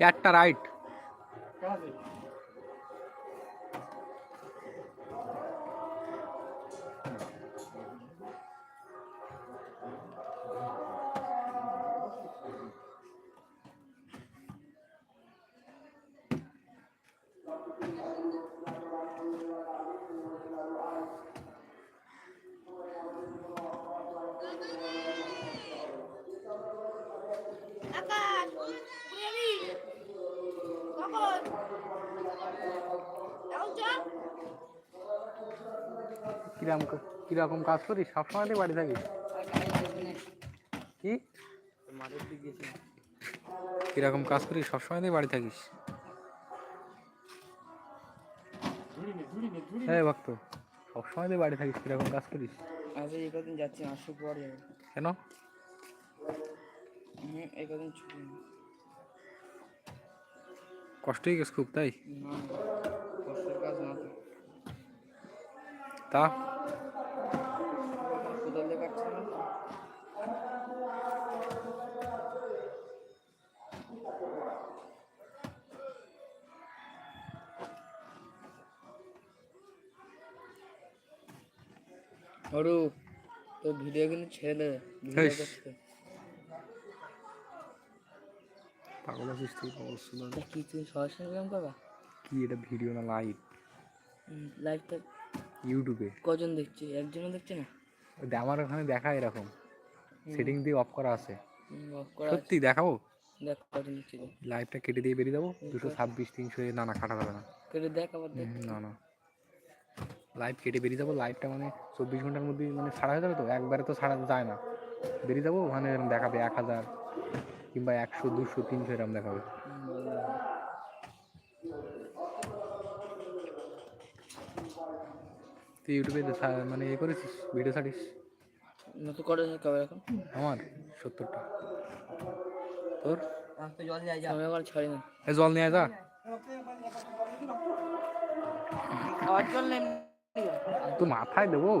একটা রাইট কেমন আকাশ বুড়ি কখন এখন চল কীরকম কীরকম কাজ করিস? সবসময় বাড়ি থাকিস। কি? কীরকম কাজ করিস? সবসময় বাড়ি থাকিস। হ্যাঁ ভক্ত। সবসময় বাড়ি থাকিস কীরকম কাজ করিস? এই কদিন যাচ্ছি যাবে কেন? হুম এই কদিন ছুটি। কষ্ট হয়ে গেছে খুব তাই? না কষ্টের কাজ না তো? অরু তোর ভিডিও কিন্তু ছেড়ে। করতে পাগল আছিস তুই পাগল শুনো। কি তুই সরাসরি গেম করবা? কি এটা ভিডিও না লাইভ লাইভটা ইউটিউবে কজন দেখছে? একজনও দেখছে না? আমার ওখানে দেখা এরকম। সেটিং দিয়ে অফ করা আছে। সত্যি দেখাবো? দেখ কজন দেখছে। লাইভটা কেটে দিয়ে বেরিয়ে যাব দুটো ছাব্বিশ তিনশো না না কাটা যাবে না। কেটে দেখ আবার দেখ না না। লাইভ কেটে বেরিয়ে যাব লাইভটা মানে চব্বিশ ঘণ্টার মধ্যে মানে ছাড়া হয়ে যাবে তো? একবারে তো ছাড়া যায় না। বেরিয়ে যাব ওখানে এরম দেখাবে এক হাজার কিংবা একশো দুশো তিনশো এরকম দেখাবে। তুই ইউটিউবে মানে এ করেছিস? ভিডিও ছাড়িস? নতুন করে কবে এখন? আমার? সত্তরটা। তোর? আমি আবার ছাড়ি না এ জল নিয়ে আয় যা। আবার চল না তো মাথায় দেবো।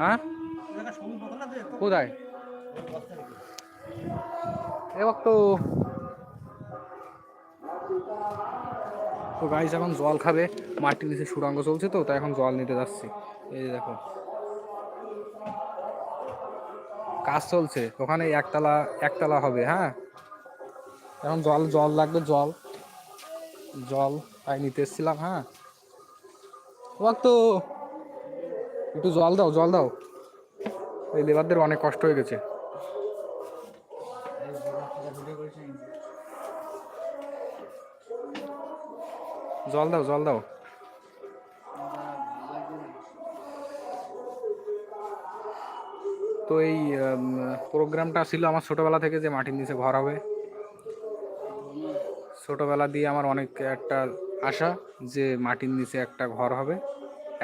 হ্যাঁ? কোথায়? এ তো তো গাইস এখন জল খাবে। মাটির নিচে সুড়ঙ্গ চলছে তো, তাই এখন জল নিতে যাচ্ছি। এই দেখো। কাজ চলছে। ওখানে একতলা একতলা হবে হ্যাঁ? এখন জল জল লাগবে, জল। জল। তাই নিতে এসেছিলাম হ্যাঁ। তো একটু জল দাও জল দাও। এই লেবারদের অনেক কষ্ট হয়ে গেছে। জল দাও জল দাও। তো এই প্রোগ্রামটা ছিল আমার ছোটবেলা থেকে যে মাটির নিচে ঘর হবে ছোটবেলা দিয়ে আমার অনেক একটা আশা যে মাটির নিচে একটা ঘর হবে,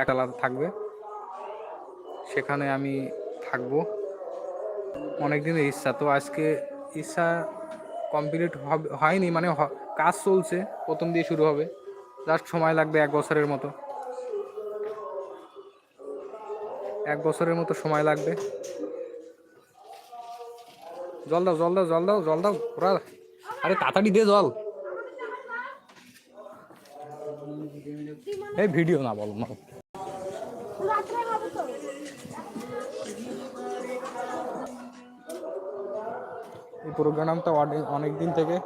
একতলা থাকবে। সেখানে আমি থাকব। অনেক দিনের ইচ্ছা, তো আজকে ইচ্ছা কমপ্লিট হবে, হয়নি মানে কাজ চলছে, প্রথম দিয়ে শুরু হবে। জাস্ট সময় লাগবে এক বছরের মতো। এক বছরের মতো সময় লাগবে। জল দাও জল দাও জল দাও জল দাও আরে তাড়াতাড়ি দে জল। এই ভিডিও না বলো না এই প্রোগ্রামটা অনেক দিন থেকে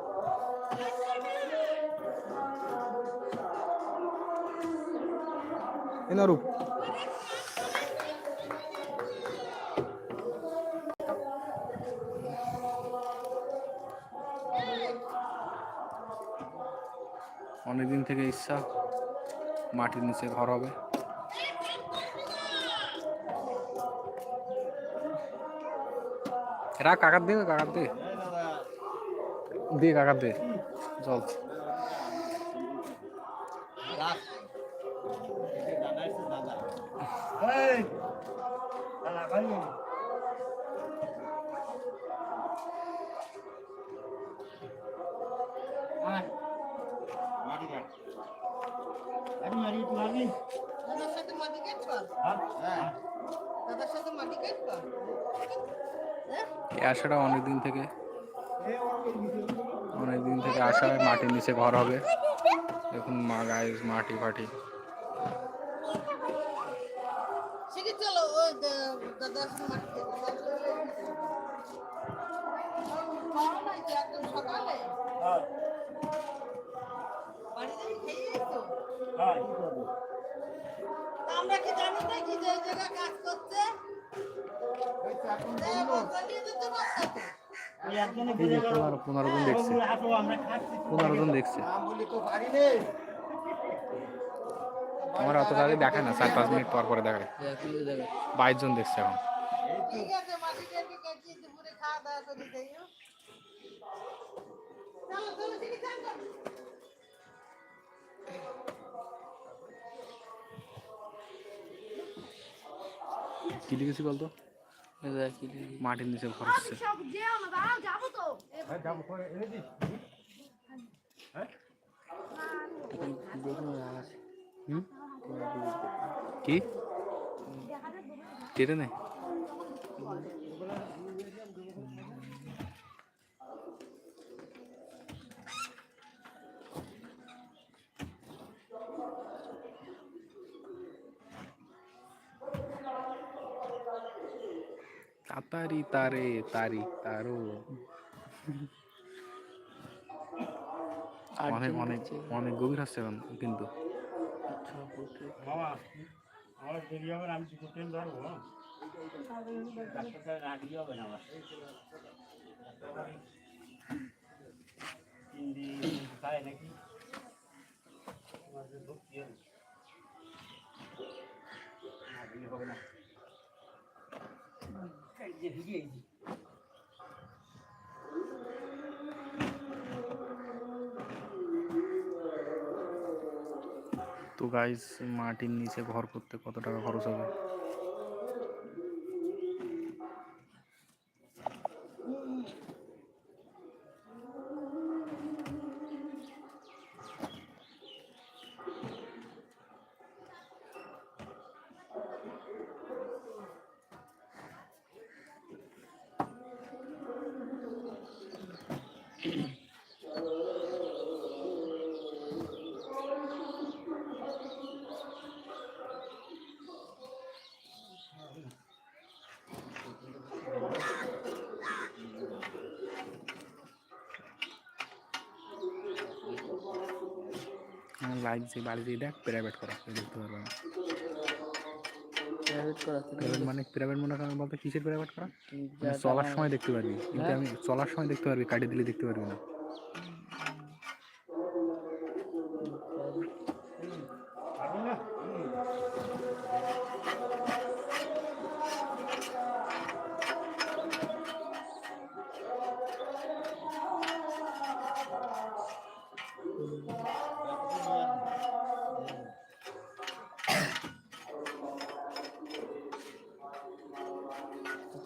এ না রূপ। অনেকদিন থেকে ইচ্ছা। মাটির নিচে ঘর হবে। রাখ কাকার দে কাকার দে দে কাকার দে জল আশাটা অনেক দিন থেকে অনেক দিন থেকে আশা মাটির নিচে ঘর হবে। দেখুন মা গায়ে মাটি ফাটি। সকালে আমরা কি জানি না কি যে এই জায়গায় কাজ করছে? পনেরো জন দেখছে। আমরা খাচ্ছি। পনেরো জন দেখছে। আমার অত তাড়াতাড়ি দেখায় না চার পাঁচ মিনিট পর পরে দেখায়। বাইশ জন দেখছে এখন। খাওয়া দাওয়া করে কি লিখেছি বলতো? মাটির নিচে ঘর হচ্ছে সব যেও না দাঁড়াও যাব তো যাব করে এনে দিস দেখুন আছে হুম কি কেটে নে তাতারি তারে তারি তারো। অনেক অনেক অনেক গভীর আছে কিন্তু। দেরি আমি এই যে ভিজে এই যে। তো গাইস মাটির নিচে ঘর করতে কত টাকা খরচ হবে লাইক যে বাড়ি দিয়ে দেখ প্রাইভেট করা আছে দেখতে পারবে না। প্রাইভেট করা তো প্রাইভেট মানে প্রাইভেট মনে করেন বলতে কিসের প্রাইভেট করা? মানে চলার সময় দেখতে পারবি। কিন্তু আমি চলার সময় দেখতে পারবি কাটিয়ে দিলে দেখতে পারবি না।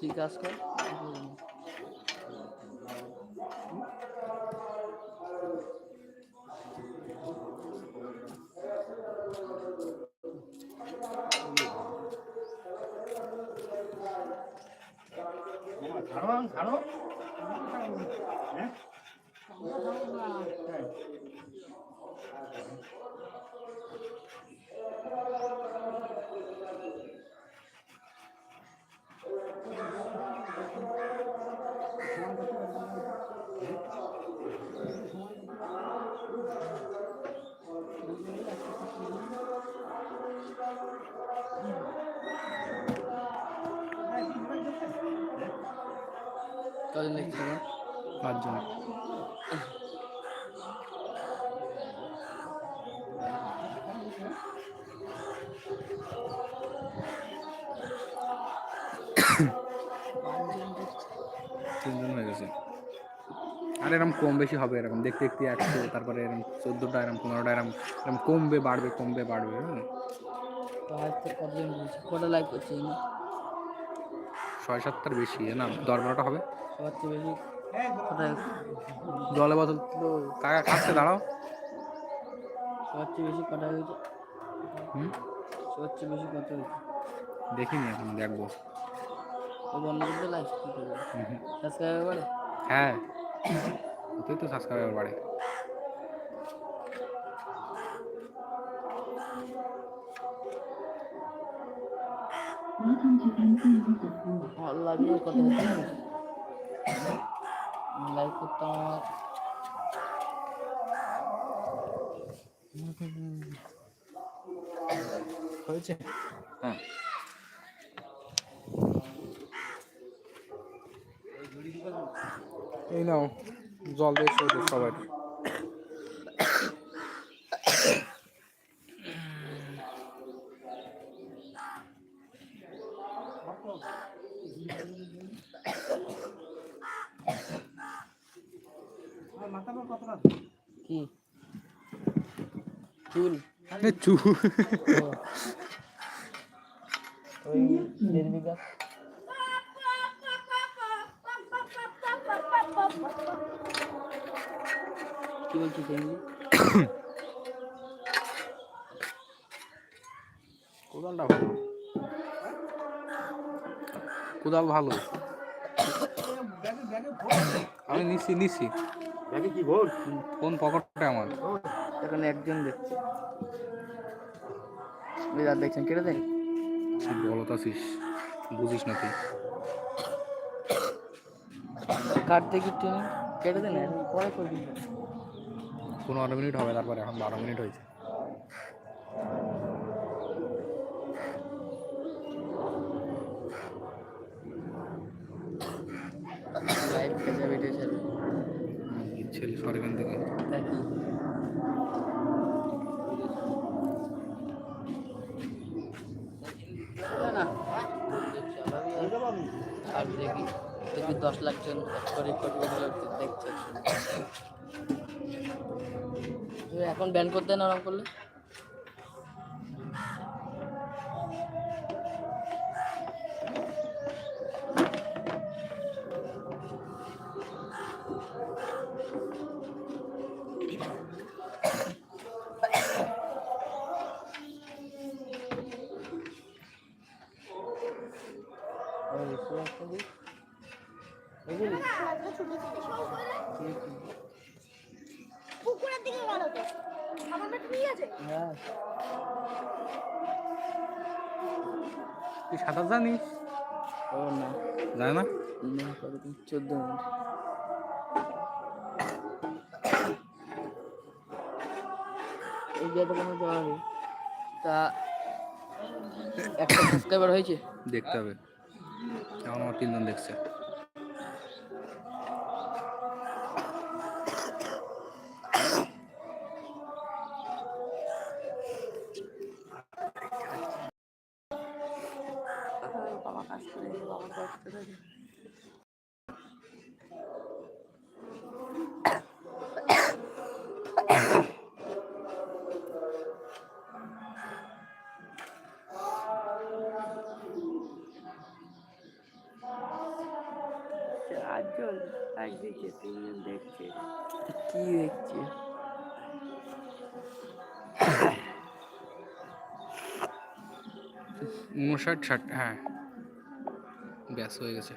তুই কাজ কর। ছাড়ো হ্যাঁ কদিন দেখছি না পাঁচজন। তিনজন হয়ে গেছে। আর এরকম কম বেশি হবে এরকম দেখতে দেখতে একশো তারপরে এরকম চোদ্দোটা এরকম পনেরোটা এরকম এরকম কমবে বাড়বে কমবে বাড়বে হ্যাঁ। কটা লাইক করছে না ছয় সাতটার বেশি না? দশ বারোটা হবে? জলে বোতল তো কাকা কাছে দাঁড়াও। সবচেয়ে বেশি কটা হয়েছে হুম? সবচেয়ে বেশি কত হয়েছে দেখিনি এখন দেখব। বন্ধ করতে হুম। সাবস্ক্রাইবার বাড়ে? হ্যাঁ ওতেই তো সাবস্ক্রাইবার বাড়ে। হয়েছে হ্যাঁ এই নাও জল দিয়ে সবাই কি চুল চু কি বলছিস কোদালটা ভালো। কোদাল ভালো। আমি নিচ্ছি নিচ্ছি ব্যাগে কি কোন পকেটটা আমার? এখানে একজন দেখছে। রাত দেখছেন কেটে দেন। বলত আছিস বুঝিস না তুই। কাটতে কি টেনে কেটে দেন এখন পরে করবি পনেরো মিনিট হবে তারপরে এখন বারো মিনিট হয়েছে। ছেলে সর এখান থেকে তা কি না? আর দেখি দেখি দশ লাখ জন করে দেখছে। এখন ব্যান করতে না ওরকম করলে? পুকুরের দিকে গেল তো। আমার মেয়ে আছে হ্যাঁ তুই সাঁতার জানিস? ও না। জানে না? না চোদ্দ মিনিট। এই যে কোনো তা একটা সাবস্ক্রাইবার হয়েছে? দেখতে হবে। আমার তিনজন দেখছে। চারজন একদিকে তিনজন দেখছে। কি দেখছে? উনষাট ষাট হ্যাঁ। ব্যাস হয়ে গেছে।